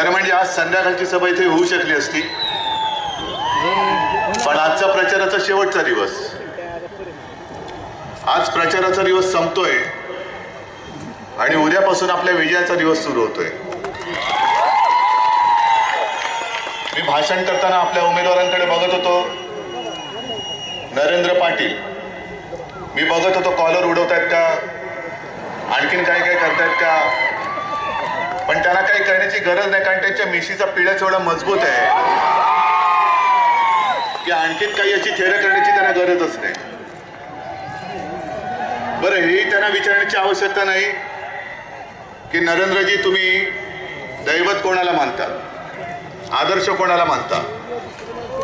खरं म्हणजे आज संध्याकाळची सभा इथे होऊ शकली असती. पण आजचा प्रचाराचा शेवटचा दिवस. आज प्रचाराचा दिवस संपतोय. आणि उद्यापासून आपल्या विजयाचा दिवस सुरू होतोय. मी भाषण करताना आपल्या उमेदवारांकडे बघत होतो. नरेंद्र पाटील. मी बघत होतो कॉलर उडवतायत का? आणखीन काय काय करतायत का पण त्यांना काही करण्याची गरज नाही कारण त्यांच्या मिशीचा पिढ्याच एवढा मजबूत आहे. की आणखीन काही अशी थेरं करण्याची त्यांना गरजच नाही. बरं हे त्यांना विचारण्याची आवश्यकता नाही की नरेंद्रजी तुम्ही दैवत कोणाला मानता? आदर्श कोणाला मानता?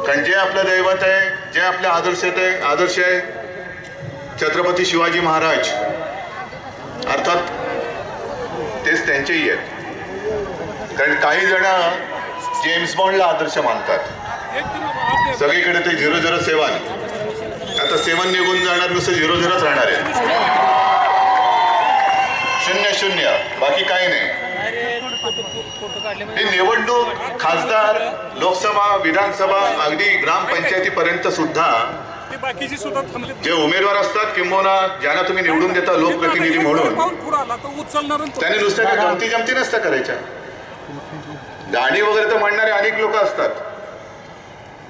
कारण जे आपलं दैवत आहे जे आपल्या आदर्श आहे आदर्श आहे छत्रपती शिवाजी महाराज. अर्थात तेच त्यांचेही आहेत. कारण काही जण जेम्स बॉन्डला आदर्श मानतात. सगळीकडे ते झिरो झिरो सेवन आता सेवन निघून जाणार नुसतं झिरो झिरोच राहणार आहे शून्य. बाकी काही नाही. निवडणूक खासदार लोकसभा विधानसभा अगदी ग्रामपंचायतीपर्यंत सुद्धा सुद्धा जे उमेदवार असतात किंबहुना ज्यांना तुम्ही निवडून देता लोकप्रतिनिधी म्हणून त्यांनी त्याने नुसत्या गमती जमती नसता करायच्या. गाणी वगैरे तर म्हणणारे अनेक लोक असतात.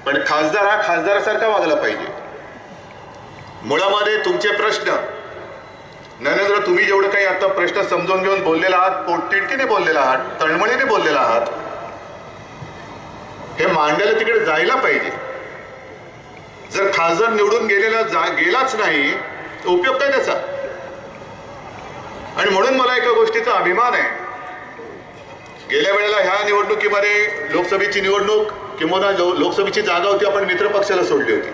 पण खासदार हा खासदारासारखा वागला पाहिजे. मुळामध्ये तुमचे प्रश्न नरेंद्र तुम्ही जेवढं काही आता प्रश्न समजून घेऊन बोललेला आहात पोटतिडकीने बोललेला आहात तळमळीने बोललेला आहात हे मांडायला तिकडे जायला पाहिजे. जर खासदार निवडून गेलेला जा गेलाच नाही तर उपयोग काय त्याचा? आणि म्हणून मला एका गोष्टीचा अभिमान आहे. गेल्या वेळेला ह्या निवडणुकीमध्ये लोकसभेची निवडणूक किंवा लोकसभेची जागा होती आपण मित्रपक्षाला सोडली होती.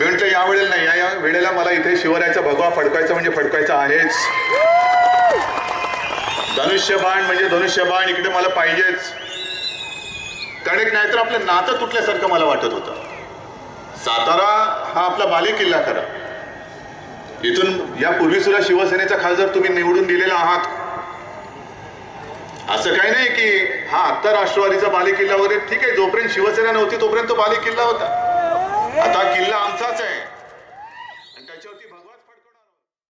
मी या वेळेला नाही. या- या वेळेला मला इथे शिवरायाचा भगवा फडकायचा म्हणजे फडकायचा आहेच. धनुष्यबाण म्हणजे धनुष्यबाण इकडे मला पाहिजेच. कारण एक नाहीतर आपलं नातं तुटल्यासारखं मला वाटत होतं. सातारा हा आपला बाले किल्ला खरा. इथून यापूर्वी सुद्धा शिवसेनेचा खासदार तुम्ही निवडून दिलेला आहात. असं काही नाही की हा आत्ता राष्ट्रवादीचा बालेकिल्ला वगैरे ठीक आहे जोपर्यंत शिवसेना नव्हती तोपर्यंत तो बालेकिल्ला होता किल्ला होता.